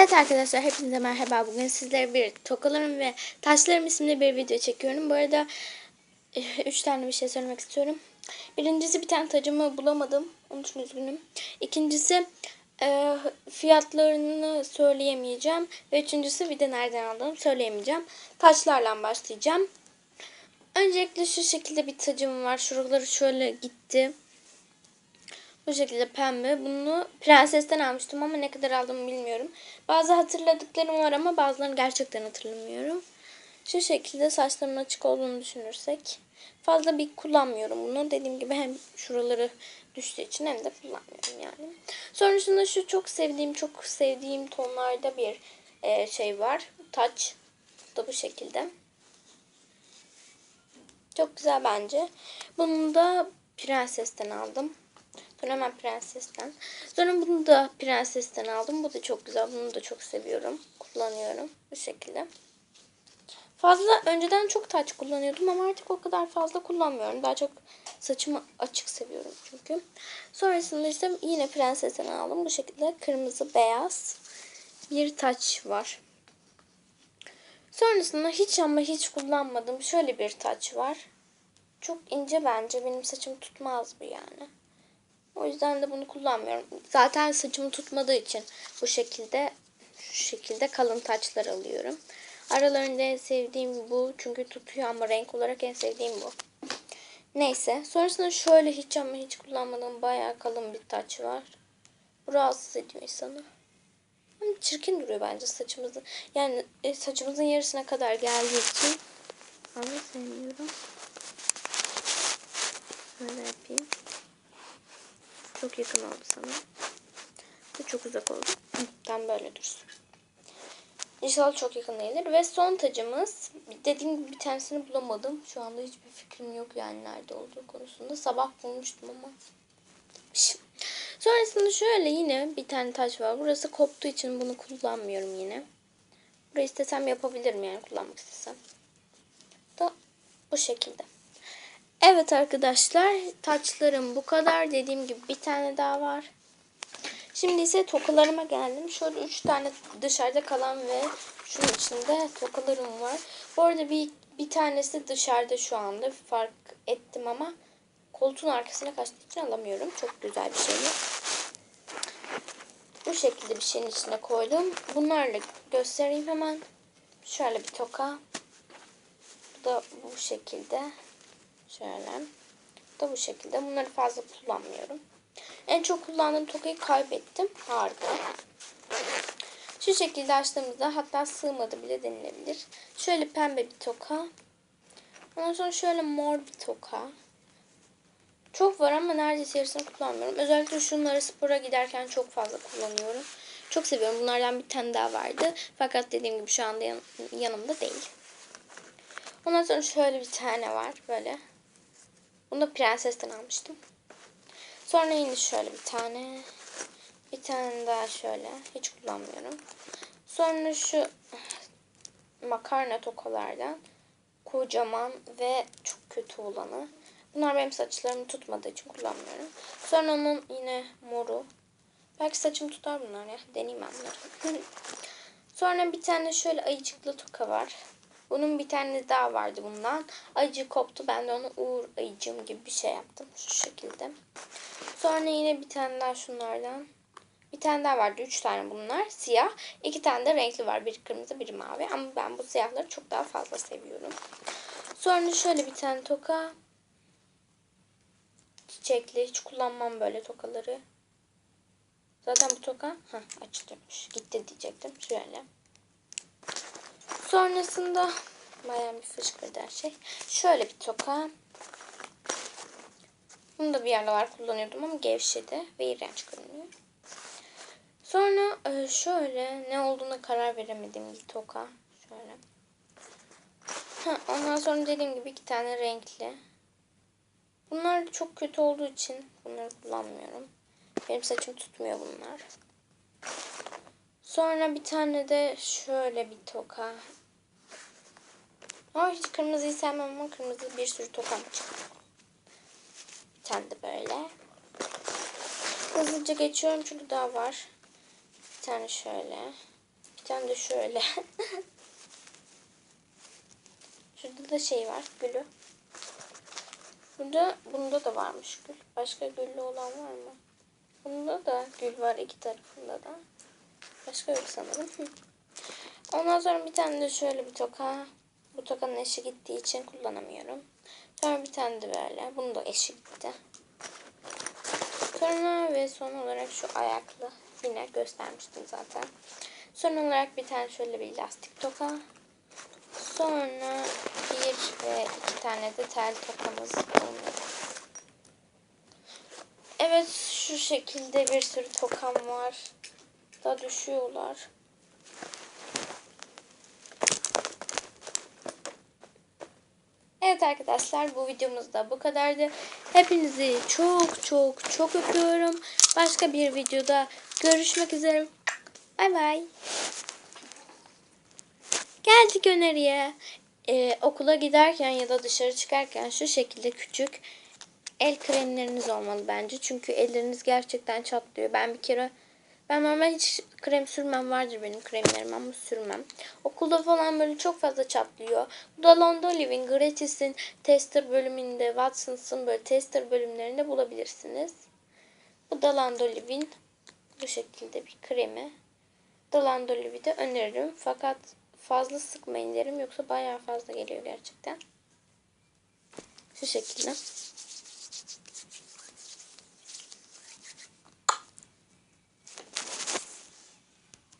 Evet arkadaşlar hepinize merhaba. Bugün sizlere bir tokalarım ve taşlarım isimli bir video çekiyorum. Bu arada eh, üç tane bir şey söylemek istiyorum. Birincisi bir tane tacımı bulamadım. Onun için üzgünüm. İkincisi eh, fiyatlarını söyleyemeyeceğim. Ve üçüncüsü bir de nereden aldığımı söyleyemeyeceğim. Taşlarla başlayacağım. Öncelikle şu şekilde bir tacım var. Şuraları şöyle gitti. Bu şekilde pembe. Bunu prensesten almıştım ama ne kadar aldığımı bilmiyorum. Bazı hatırladıklarım var ama bazılarını gerçekten hatırlamıyorum. Şu şekilde saçlarımın açık olduğunu düşünürsek. Fazla bir kullanmıyorum bunu. Dediğim gibi hem şuraları düştüğü için hem de kullanmıyorum yani. Sonrasında şu çok sevdiğim, çok sevdiğim tonlarda bir e, şey var. Taç. Da bu şekilde. Çok güzel bence. Bunu da prensesten aldım. Sonra hemen prensesten. Sonra bunu da prensesten aldım. Bu da çok güzel. Bunu da çok seviyorum. Kullanıyorum. Bu şekilde. Fazla önceden çok taç kullanıyordum ama artık o kadar fazla kullanmıyorum. Daha çok saçımı açık seviyorum çünkü. Sonrasında işte yine prensesten aldım. Bu şekilde kırmızı beyaz bir taç var. Sonrasında hiç ama hiç kullanmadığım şöyle bir taç var. Çok ince bence. Benim saçım tutmaz bu yani. O yüzden de bunu kullanmıyorum. Zaten saçımı tutmadığı için bu şekilde şu şekilde kalın taçlar alıyorum. Aralarında en sevdiğim bu. Çünkü tutuyor ama renk olarak en sevdiğim bu. Neyse. Sonrasında şöyle hiç ama hiç kullanmadığım bayağı kalın bir taç var. Bu rahatsız ediyor insanı. Ama çirkin duruyor bence saçımızın. Yani e, saçımızın yarısına kadar geldiği için. Ama sevmiyorum. Şöyle yapayım. Çok yakın oldu sana. Bu çok uzak oldu. Tam böyle dursun. İnşallah çok yakın gelir. Ve son tacımız. Dediğim gibi bir tanesini bulamadım. Şu anda hiçbir fikrim yok yani nerede olduğu konusunda. Sabah bulmuştum ama. Sonrasında şöyle yine bir tane taç var. Burası koptuğu için bunu kullanmıyorum yine. Burayı istesem yapabilirim yani kullanmak istesem. Da bu şekilde. Evet arkadaşlar taçlarım bu kadar. Dediğim gibi bir tane daha var. Şimdi ise tokalarıma geldim. Şöyle üç tane dışarıda kalan ve şunun içinde tokalarım var. Bu arada bir, bir tanesi dışarıda şu anda. Fark ettim ama koltuğun arkasına kaçtığı için alamıyorum. Çok güzel bir şey. Bu şekilde bir şeyin içine koydum. Bunlarla göstereyim hemen. Şöyle bir toka. Bu da bu şekilde. Şöyle. Da bu şekilde. Bunları fazla kullanmıyorum. En çok kullandığım tokayı kaybettim. Harika. Şu şekilde açtığımızda hatta sığmadı bile denilebilir. Şöyle pembe bir toka. Ondan sonra şöyle mor bir toka. Çok var ama neredeyse yarısını kullanmıyorum. Özellikle şunları spora giderken çok fazla kullanıyorum. Çok seviyorum. Bunlardan bir tane daha vardı. Fakat dediğim gibi şu anda yan- yanımda değil. Ondan sonra şöyle bir tane var. Böyle. Bunu da prensesten almıştım. Sonra yine şöyle bir tane. Bir tane daha şöyle. Hiç kullanmıyorum. Sonra şu makarna tokalardan kocaman ve çok kötü olanı. Bunlar benim saçlarımı tutmadığı için kullanmıyorum. Sonra onun yine moru. Belki saçımı tutar bunlar ya. Deneyeyim ben bunları. Sonra bir tane şöyle ayıcıklı toka var. Bunun bir tane daha vardı bundan. Ayıcı koptu. Ben de onu Uğur ayıcım gibi bir şey yaptım. Şu şekilde. Sonra yine bir tane daha şunlardan. Bir tane daha vardı. Üç tane bunlar. Siyah. İki tane de renkli var. Biri kırmızı biri mavi. Ama ben bu siyahları çok daha fazla seviyorum. Sonra şöyle bir tane toka. Çiçekli. Hiç kullanmam böyle tokaları. Zaten bu toka heh, açılmış. Gitti diyecektim. Şöyle. Sonrasında bayağı bir fışkırdı her şey. Şöyle bir toka. Bunu da bir aralar kullanıyordum ama gevşedi ve iğrenç görünüyor. Sonra e, şöyle ne olduğuna karar veremedim bir toka. Şöyle. Ondan sonra dediğim gibi iki tane renkli. Bunlar çok kötü olduğu için bunları kullanmıyorum. Benim saçım tutmuyor bunlar. Sonra bir tane de şöyle bir toka. Ama hiç kırmızıyı sevmem ama kırmızı bir sürü tokam çıktı. Bir tane de böyle. Hızlıca geçiyorum çünkü daha var. Bir tane şöyle. Bir tane de şöyle. Şurada da şey var. Gülü. Burada bunda da varmış gül. Başka güllü olan var mı? Bunda da gül var iki tarafında da. Başka yok sanırım. Ondan sonra bir tane de şöyle bir toka. Bu tokanın eşi gittiği için kullanamıyorum. Sonra bir tane de böyle. Bunun da eşi gitti. Sonra ve son olarak şu ayaklı. Yine göstermiştim zaten. Son olarak bir tane şöyle bir lastik toka. Sonra bir ve iki tane de tel tokamız bulunuyor. Evet şu şekilde bir sürü tokam var. Da düşüyorlar. Evet arkadaşlar bu videomuz da bu kadardı. Hepinizi çok çok çok öpüyorum. Başka bir videoda görüşmek üzere. Bay bay. Geldik öneriye. Ee, okula giderken ya da dışarı çıkarken şu şekilde küçük el kremleriniz olmalı bence. Çünkü elleriniz gerçekten çatlıyor. Ben bir kere ben normal hiç krem sürmem vardır benim kremlerim ama sürmem. Okulda falan böyle çok fazla çatlıyor. Bu da London Living Gratis'in tester bölümünde Watson's'ın böyle tester bölümlerinde bulabilirsiniz. Bu da London Living bu şekilde bir kremi. London Living'i öneririm. Fakat fazla sıkmayın derim yoksa bayağı fazla geliyor gerçekten. Şu şekilde.